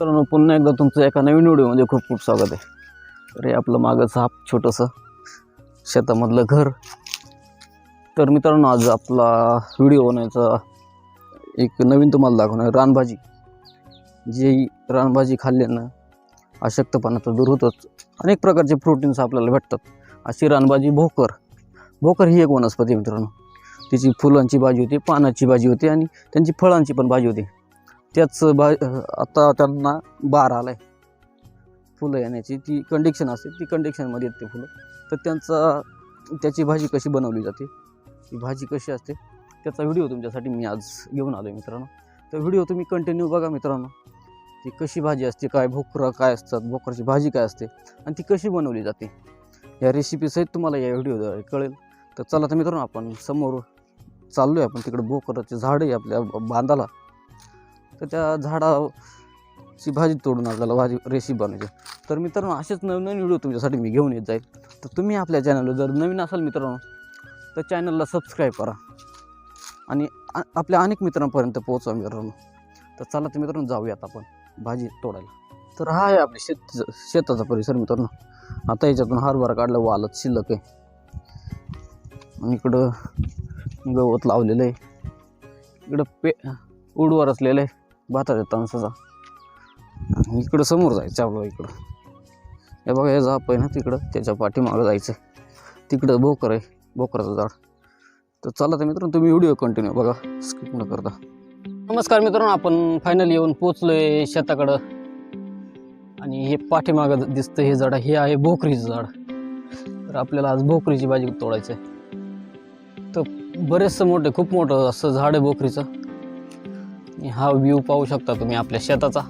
मित्रांनो पुन्हा एकदा तुमचं एका नवीन व्हिडिओमध्ये खूप खूप स्वागत आहे. तर हे आपलं मागचं हा छोटंसं शेतामधलं घर. तर मित्रांनो आज आपला व्हिडिओ बनवायचा एक नवीन तुम्हाला दाखवणार रानभाजी. जी रानभाजी खाल्ल्यानं अशक्तपणा तर दूर होतोच. अनेक प्रकारचे प्रोटीन्स आपल्याला भेटतात. अशी रानभाजी भोकर. भोकर ही एक वनस्पती मित्रांनो. तिची फुलांची भाजी होती पानाची भाजी होती आणि त्यांची फळांची पण भाजी होती. त्याच भा आता त्यांना बार आला आहे फुलं येण्याची ती कंडिक्शन असते ती कंडिक्शनमध्ये येते फुलं. तर त्यांचा त्याची भाजी कशी बनवली जाते? ती भाजी कशी असते? त्याचा व्हिडिओ तुमच्यासाठी मी आज घेऊन आलो आहे मित्रांनो. तर व्हिडिओ तुम्ही कंटिन्यू बघा मित्रांनो. ती कशी भाजी असते काय भोकरं काय असतात भोकराची भाजी काय असते आणि ती कशी बनवली जाते. या रेसिपीसहित तुम्हाला या व्हिडिओद्वारे कळेल. तर चला तर मित्रांनो आपण समोर चाललो आहे आपण तिकडे भोकराचे झाड आहे आपल्या बांधाला. तर त्या झाडाची भाजी तोडून आपल्याला भाजी रेसिपी बनवायची. तर मित्रांनो असेच नवीन नवीन व्हिडिओ तुमच्यासाठी मी घेऊन येत जाईल. तर तुम्ही आपल्या चॅनलवर जर नवीन असाल मित्रांनो तर चॅनलला सबस्क्राईब करा. आणि आ- आपल्या अनेक मित्रांपर्यंत पोहोचवा मित्रांनो. तर चला तर मित्रांनो जाऊयात आपण भाजी तोडायला. तर हा आहे आपल्या शेत शेताचा परिसर मित्रांनो. आता याच्यातून हरभरा काढला वालत शिल्लक आहे. आणि इकडं गवत लावलेलं आहे. इकडं पे उडवर असलेलं आहे. भाताच्या तणसाचा आणि इकडं समोर जायचं आपलं इकडं. हे बघा हे जाप आहे ना तिकडं त्याच्या पाठीमागं जायचं. तिकडं भोकर आहे भोकराचं झाड. तर चला तर मित्रांनो तुम्ही व्हिडिओ कंटिन्यू बघा स्किप न करता. नमस्कार मित्रांनो आपण फायनली येऊन पोचलो आहे शेताकडं. आणि हे पाठीमागं दिसतं हे झाड हे आहे भोकरीचं झाड. तर आपल्याला आज भोकरीची भाजी तोडायचं आहे तर बरेचसं मोठं खूप मोठं असं झाड आहे भोकरीचं. हा व्ह्यू पाहू शकता तुम्ही आपल्या शेताचा.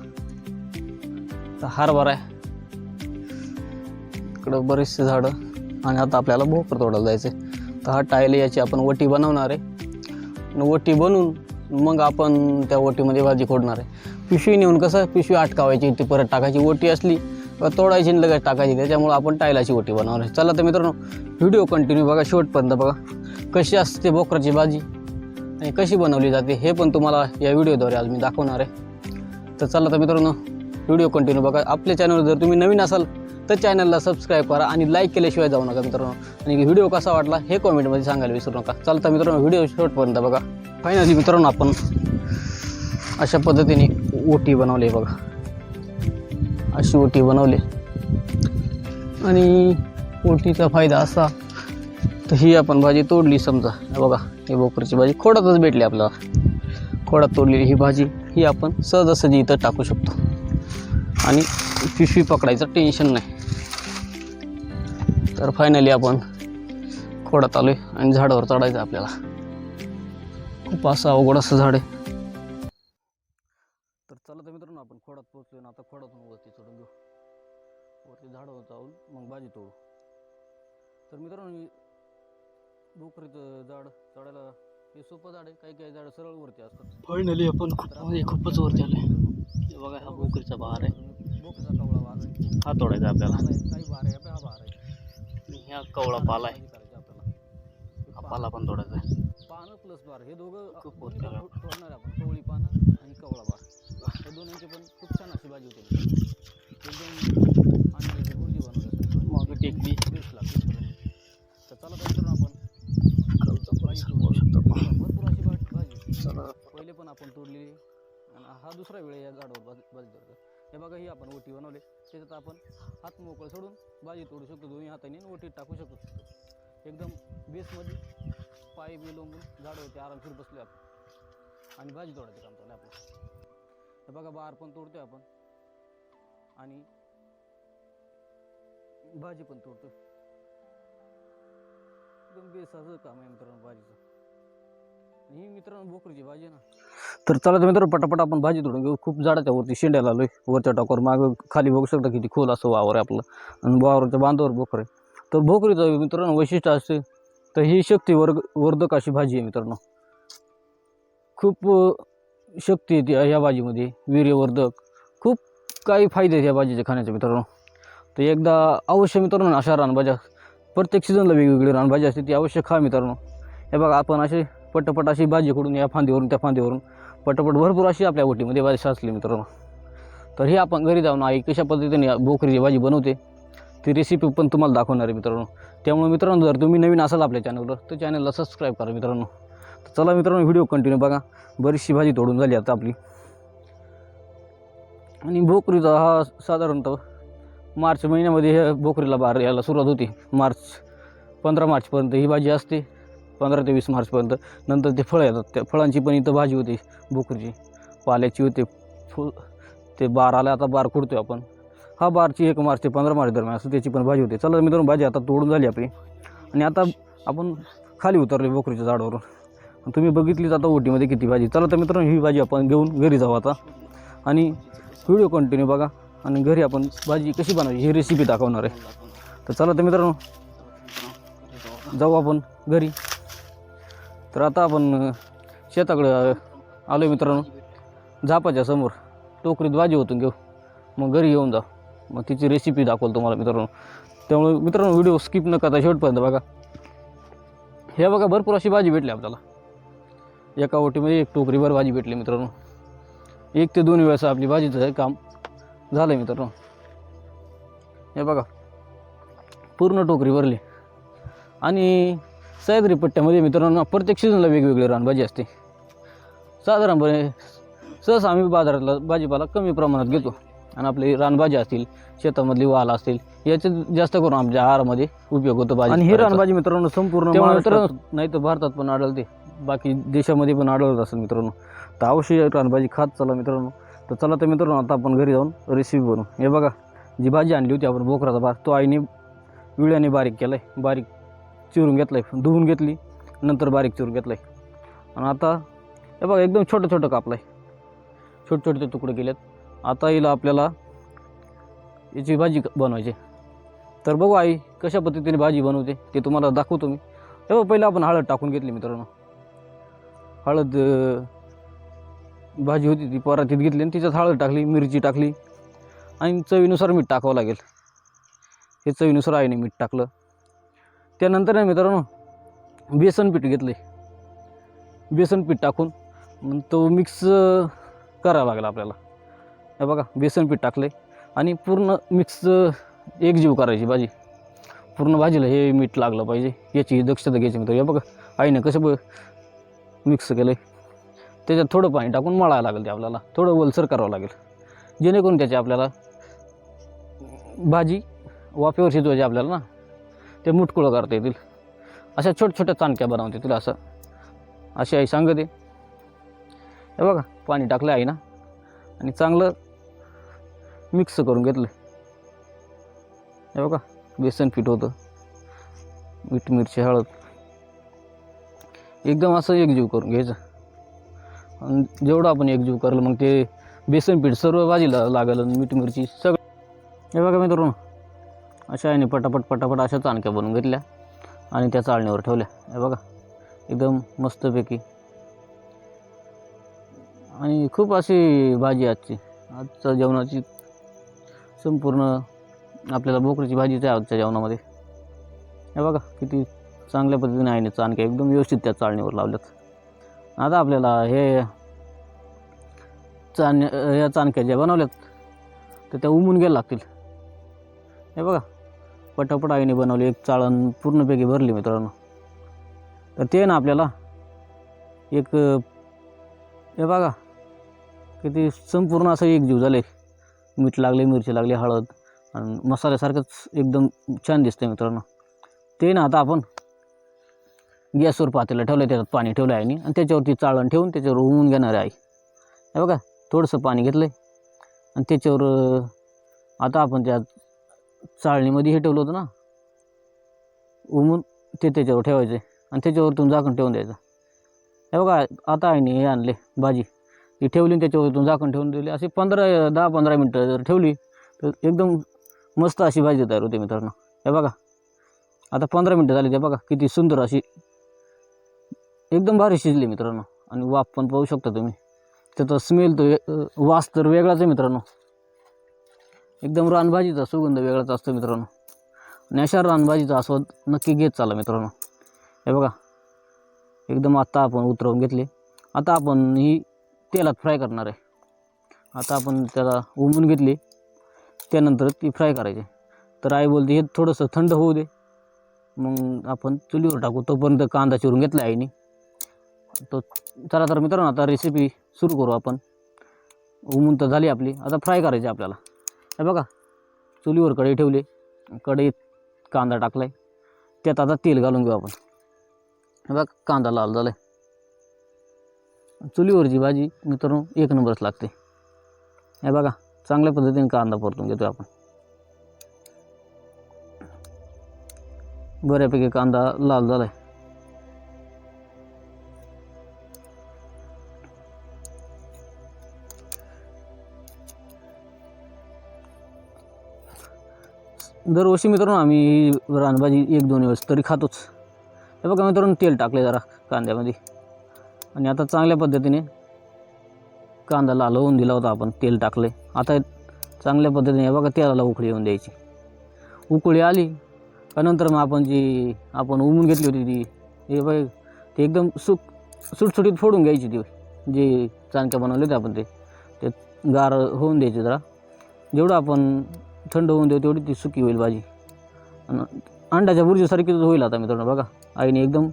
तर हरभरा आहे. इकडं बरेचसे झाडं आणि आता आपल्याला भोकर तोडायला जायचं आहे तर हा टायल याची आपण वटी बनवणार आहे. वटी बनवून मग आपण त्या वटीमध्ये भाजी खोडणार आहे. पिशवी नेऊन कसं पिशवी अटकावायची ती परत टाकायची. वटी असली तोडायची आणि लगेच टाकायची. त्याच्यामुळे आपण टायलाची वटी बनवणार आहे. चला तर मित्रांनो व्हिडिओ कंटिन्यू बघा शेवटपर्यंत बघा. कशी असते बोकराची भाजी? आणि कशी बनवली जाते हे पण तुम्हाला या व्हिडिओद्वारे आज मी दाखवणार आहे. तर चला तर मित्रांनो व्हिडिओ कंटिन्यू बघा. आपल्या चॅनल जर तुम्ही नवीन असाल तर चॅनलला सबस्क्राईब करा आणि लाईक केल्याशिवाय जाऊ नका मित्रांनो. आणि व्हिडिओ कसा वाटला हे कॉमेंटमध्ये सांगायला विसरू नका. चालता मित्रांनो व्हिडिओ शेवटपर्यंत बघा. फायनली मित्रांनो आपण अशा पद्धतीने ओटी बनवली बघा. अशी ओटी बनवली. आणि ओटीचा फायदा असा तर ही आपण भाजी तोडली समजा. बघा. ही बोकरची भाजी खोडातच भेटली आपल्याला. खोडात तोडलेली ही भाजी ही आपण सहजासहजी इथं टाकू शकतो. आणि पिशवी पकडायचं टेन्शन नाही. तर फायनली आपण खोडात आलो आहे आणि झाडावर चढायचं आपल्याला. खूप असं अवघड असं झाड आहे. डोकरीचं झाड चढायला हे सोपं झाड आहे. काही काही झाडं सरळ वरती असतात. फायनली आपण खूप खूपच वरती आलोय. हे बघा हा भोकरीचा बहार आहे. बोकरीचा कवळा वाघ आहे. हा तोडायचा आपल्याला. काही भार आहे आपला हा भार आहे. ह्या कवळा पाला आहे. आपल्याला. हा पाला पण तोडायचा आहे. पानं प्लस बार हे दोघं खूप पण तोडणार आपण. कवळी पानं आणि कवळा बार हे दोन्हीची पण खूप छान अशी भाजी होती एकदम अंड्याची भुर्जी बनवली मागे टेकडी बेस्ट लागते तर चला तर मित्रांनो आपण खालचा भाजी परिसर पाहू शकतो तोडू. आपण. भरपूर अशी भाजी भाजी चला पहिले पण आपण तोडली आणि हा दुसरा वेळ आहे या झाडावर भाजी बाजी धरतो हे बघा ही आपण ओटी बनवली. त्याच्यात आपण हात मोकळं सोडून भाजी तोडू शकतो. दोन्ही हाताने ओटीत टाकू शकतो. एकदम बेसमध्ये पाय बी लोंबून झाडावरती आरामशीर बसले आपण. आणि भाजी तोडायचं काम चालू आपलं. हे बघा बार पण तोडतोय आपण. आणि भाजी पण तोडतोय. एकदम बेसाचं काम आहे मित्रांनो भाजीचं. ही मित्रांनो बोकरीची भाजी आहे ना. तर चला तर मित्र पटापट आपण भाजी तोडून घेऊ. खूप झाडाच्या वरती शेंड्याला आलोय वरच्या टाकावर मागं खाली बघू शकता किती खोल असं वावर आहे आपलं. आणि वावरच्या बांधावर भोकर आहे तर भोकरीचं मित्रांनो वैशिष्ट्य असते तर ही शक्ती वर्ग वर्धक अशी भाजी आहे मित्रांनो. खूप शक्ती येते ह्या भाजीमध्ये. वीर्यवर्धक. खूप काही फायदे आहेत ह्या भाजीचे खाण्याचे मित्रांनो. तर एकदा अवश्य मित्रांनो अशा रानभाज्या प्रत्येक सीझनला वेगवेगळी रानभाजी असते ती अवश्य खा मित्रांनो. हे बघा आपण असे पटपट अशी भाजी कडून या फांदीवरून त्या फांदीवरून पटपट भरपूर अशी आपल्या ओटीमध्ये भाजी साचली मित्रांनो. तर हे आपण घरी जाऊन आई कशा पद्धतीने बोकरीची भाजी बनवते ती रेसिपी पण तुम्हाला दाखवणार आहे मित्रांनो. त्यामुळे मित्रांनो जर तुम्ही नवीन असाल आपल्या चॅनलवर तर चॅनलला सबस्क्राईब करा मित्रांनो. तर चला मित्रांनो व्हिडिओ कंटिन्यू बघा. बरीचशी भाजी तोडून झाली आता आपली. आणि भोकरीचा हा साधारणतः मार्च महिन्यामध्ये ह्या भोकरीला बार यायला सुरुवात होती. मार्च पंधरा मार्चपर्यंत ही भाजी असते. पंधरा ते वीस मार्चपर्यंत. नंतर ते फळं येतात. त्या फळांची पण इथं भाजी होती बोकरीची. पाल्याची होते. फुल ते बार आला आता बार खुडतोय आपण. हा बारची एक मार्च ते पंधरा मार्च दरम्यान असं त्याची पण भाजी होते. चला मित्रांनो भाजी आता तोडून झाली आपली. आणि आता आपण खाली उतरले भोकरीच्या झाडावरून. तुम्ही बघितलीच आता ओटीमध्ये किती भाजी. चला तर मित्रांनो ही भाजी आपण घेऊन घरी जाऊ आता. आणि व्हिडिओ कंटिन्यू बघा. आणि घरी आपण भाजी कशी बनवायची ही रेसिपी दाखवणार आहे. तर चला तर मित्रांनो जाऊ आपण घरी. तर आता आपण शेताकडं आलो आहे मित्रांनो. झापाच्या समोर. टोकरीत भाजी ओतून घेऊ. मग घरी येऊन जा मग तिची रेसिपी दाखवल तुम्हाला मित्रांनो. त्यामुळे मित्रांनो व्हिडिओ स्किप न करता शेवटपर्यंत बघा. हे बघा भरपूर अशी भाजी भेटली आपल्याला. एका ओटीमध्ये एक टोकरीभर भाजी भेटली मित्रांनो. एक ते दोन वेळेस आपली भाजीचं काम झालं आहे मित्रांनो. हे बघा. पूर्ण टोकरी भरली. आणि सह्याद्री पट्ट्यामध्ये मित्रांनो प्रत्येक सीझनला वेगवेगळी रानभाजी असते. साधारणपणे सहसा आम्ही बाजारातला भाजीपाला कमी प्रमाणात घेतो आणि आपली रानभाजी असतील शेतामधली वाल असतील याचे जास्त करून आमच्या आहारामध्ये उपयोग होतो भाजी आणि ही रानभाजी मित्रांनो संपूर्ण नाही तर भारतात पण आढळते. बाकी देशामध्ये पण आढळत असेल मित्रांनो. तर अवश्य रानभाजी खात चला मित्रांनो. तर चला तर मित्रांनो आता आपण घरी जाऊन रेसिपी बनवू. हे बघा जी भाजी आणली होती आपण बोकराचा भात तो आईने विळ्याने बारीक केला आहे बारीक चिरून घेतलं आहे धुवून घेतली नंतर बारीक चिरून घेतलं आहे आणि आता हे बघा एकदम छोटं छोटं कापलं आहे छोटे छोटे तुकडे केलेत. आता हिला आपल्याला याची भाजी क- बनवायची तर बघू आई कशा पद्धतीने भाजी बनवते ते तुम्हाला दाखवतो मी. हे पहिलं आपण हळद टाकून घेतली मित्रांनो. हळद भाजी होती ती परातीत घेतली आणि तिच्यात हळद टाकली मिरची टाकली. आणि चवीनुसार मीठ टाकावं लागेल. हे चवीनुसार आईने मीठ टाकलं. त्यानंतर मित्रांनो बेसन पीठ घेतले बेसन पीठ टाकून मग तो मिक्स करावा लागला आपल्याला. हे बघा बेसन पीठ टाकले आणि पूर्ण मिक्स एकजीव करायची भाजी. पूर्ण भाजीला हे मीठ लागलं पाहिजे याची दक्षता घ्यायची मित्र हे बघा आईने कसं ब मिक्स केलं आहे त्याच्यात थोडं पाणी टाकून मळायला लागेल ते आपल्याला. थोडं ओलसर करावं लागेल. जेणेकरून त्याची आपल्याला भाजी वाफेवर शिजवायची आपल्याला ना. ते मुटकुळं करता येतील. अशा छोट्या छोट्या चाणक्या बनवता येतील असं. अशी आई सांगते हे बघा पाणी टाकलं आहे ना आणि चांगलं मिक्स करून घेतलं हे बघा बेसन पीठ होतं. मीठ मिरची हळद. एकदम असं एकजीव करून घ्यायचं. आणि जेवढं आपण एकजीव करलं मग ते बेसन पीठ सर्व भाजीला लागलं आणि मीठ मिरची सगळं. हे बघा मित्रांनो अशा याने पटापट पटापट अशा चाणक्या बनवून घेतल्या आणि त्या चाळणीवर ठेवल्या. हे बघा एकदम मस्तपैकी. आणि खूप अशी भाजी आहे आजची. आजच्या जेवणाची संपूर्ण आपल्याला बोकरीची भाजीच आहे आजच्या जेवणामध्ये. हे बघा किती चांगल्या पद्धतीने आहे चाणक्या एकदम व्यवस्थित त्या चाळणीवर लावल्यात. आता आपल्याला हे चाण या चाणक्या ज्या बनवल्यात तर त्या उमून घ्यायला लागतील. हे बघा पटापट आईने बनवली एक चाळण पूर्णपैकी भरली मित्रांनो. तर ते ना आपल्याला एक हे बघा किती संपूर्ण असं एक जीव झाले. मीठ लागले मिरची लागली हळद आणि मसाल्यासारखंच एकदम छान दिसतं मित्रांनो. ते ना आता आपण गॅसवर पातेलं ठेवलं आहे त्याच्यात पाणी ठेवलं आहे आणि त्याच्यावरती चाळण ठेवून त्याच्यावर उमून घेणार आहे हे बघा थोडंसं पाणी घेतलं आहे आणि त्याच्यावर आता आपण त्यात चाळणीमध्ये हे ठेवलं होतं ना? उमून ते त्याच्यावर ठेवायचं आणि त्याच्यावरतून झाकण ठेवून द्यायचं. हे बघा आता आईने हे आणले भाजी. ती ठेवली आणि त्याच्यावरतून झाकण ठेवून दिली. अशी पंधरा दहा पंधरा मिनटं जर ठेवली तर एकदम मस्त अशी भाजी तयार होते मित्रांनो. हे बघा आता पंधरा मिनटं झाली ते बघा किती सुंदर अशी एकदम भारी शिजली मित्रांनो. आणि वाफ पण पाहू शकता तुम्ही. त्याचा स्मेल तो वास तर वेगळाच आहे मित्रांनो. एकदम रानभाजीचा सुगंध वेगळाच असतो मित्रांनो. आणि अशा रानभाजीचा आस्वाद नक्की घेत चाला मित्रांनो. हे बघा एकदम आत्ता आपण उतरवून घेतले. आता आपण ही तेलात फ्राय करणार आहे. आता आपण त्याला उमून घेतली. त्यानंतर ती फ्राय करायची. तर आई बोलते हे थोडंसं थंड होऊ दे. मग आपण चुलीवर टाकू. तोपर्यंत कांदा चिरून घेतला आईने. तो चला तर मित्रांनो आता रेसिपी सुरू करू आपण. उमून तर झाली आपली. आता फ्राय करायची आपल्याला. हे बघा चुलीवर कढई ठेवली. कढईत कांदा टाकला आहे त्यात आता तेल घालून घेऊ आपण. हे बघा कांदा लाल झाला आहे चुलीवरची भाजी मित्रांनो एक नंबरच लागते. हे बघा चांगल्या पद्धतीने कांदा परतून घेतो आपण. बऱ्यापैकी कांदा लाल झाला आहे दरवर्षी मित्रांनो आम्ही रानभाजी एक दोन वेळेस तरी खातोच. हे बघा मित्रांनो तेल टाकले जरा कांद्यामध्ये. आणि आता चांगल्या पद्धतीने कांदा लालवून दिला होता आपण तेल टाकले आता चांगल्या पद्धतीने हे बघा तेलाला उकळी येऊन द्यायची. उकळी आली का नंतर मग आपण जी आपण उमून घेतली होती ती हे बघ ते एकदम सुक सुटसुटीत फोडून घ्यायची ती. जे चाणक्या बनवले होते आपण ते ते गार होऊन द्यायचे जरा. जेवढं आपण थंड होऊन देऊ तेवढी ती सुकी होईल भाजी. आणि अंड्याच्या बुर्जीसारखीच होईल आता मित्रांनो बघा. आईने एकदम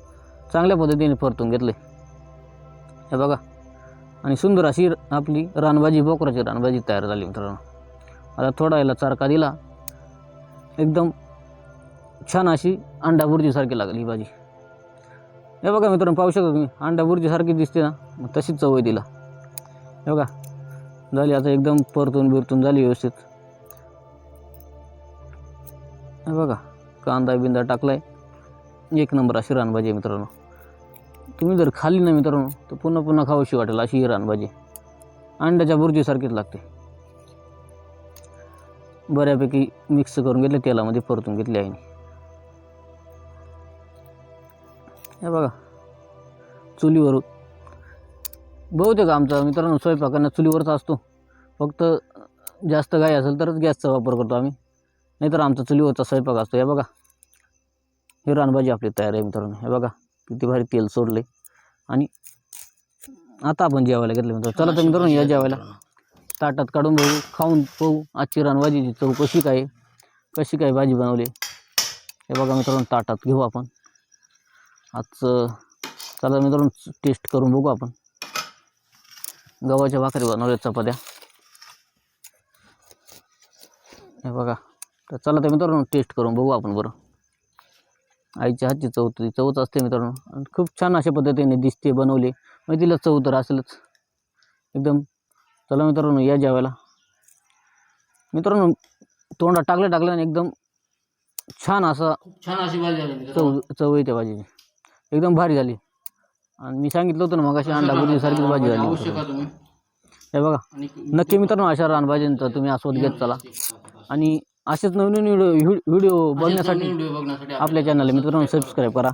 चांगल्या पद्धतीने परतून घेतले हे बघा. आणि सुंदर अशी आपली रानभाजी बोकराची रानभाजी तयार झाली मित्रांनो. आता थोडा याला चारका दिला. एकदम छान अशी अंडा बुर्जीसारखी लागली ही भाजी. हे बघा मित्रांनो पाहू शकता तुम्ही. अंडा बुर्जीसारखी दिसते ना. मग तशीच चवय दिला हे बघा. झाली आता एकदम परतून बिरतून झाली व्यवस्थित. बघा कांदा बिंदा टाकलाय. एक नंबर अशी रानभाजी आहे मित्रांनो. तुम्ही जर खाल्ली ना मित्रांनो तर पुन्हा पुन्हा खाऊशी वाटेल अशी ही रानभाजी. अंड्याच्या बुर्जीसारखीच लागते. बऱ्यापैकी मिक्स करून घेतले तेलामध्ये परतून घेतले आहे हे बघा चुलीवर बहुतेक आमचा मित्रांनो स्वयंपाकांना चुलीवरच असतो. फक्त जास्त गाय असेल तरच गॅसचा वापर करतो आम्ही. नाहीतर आमचा चुलीवरचा स्वयंपाक असतो. हे बघा. हे रानभाजी आपली तयार आहे मित्रांनो. हे बघा. किती भारी तेल सोडले. आणि आता आपण जेवायला घेतलं मित्रांनो. चला तर मित्रांनो या जेवायला ताटात काढून बघू खाऊन पाहू. आजची रानभाजीची चव कशी काय कशी काय भाजी बनवली? हे बघा मित्रांनो ताटात घेऊ आपण. आजचं चला मित्रांनो टेस्ट करून बघू आपण. गव्हाच्या भाकरी बनवल्या चपात्या. हे बघा. तर चला तर मित्रांनो टेस्ट करून बघू आपण बरं. आईच्या हातची चव ती चवच असते मित्रांनो. आणि खूप छान अशा पद्धतीने दिसते बनवले. मग तिला चव तर असेलच. एकदम. चला मित्रांनो या जेवायला. मित्रांनो तोंडात टाकलं टाकलं आणि एकदम छान असा छान अशी भाजी झाली. चव चव येते भाजीची. एकदम भारी झाली. आणि मी सांगितलं होतं ना मग अशी अंडा बुर्जीसारखीच भाजी झाली. हे बघा. नक्की मित्रांनो अशा रानभाज्यांचा तुम्ही आस्वाद घेत चला. आणि असेच नवीन व्हिडिओ व्हिडिओ बघण्यासाठी व्हिडिओ बघण्यासाठी आपल्या चॅनलला मित्रांनो सबस्क्राईब करा.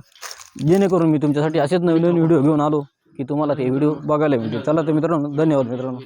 जेणेकरून मी तुमच्यासाठी असेच नवीन नवीन व्हिडिओ घेऊन आलो की तुम्हाला ते व्हिडिओ बघायला मिळतील चला तर मित्रांनो धन्यवाद मित्रांनो.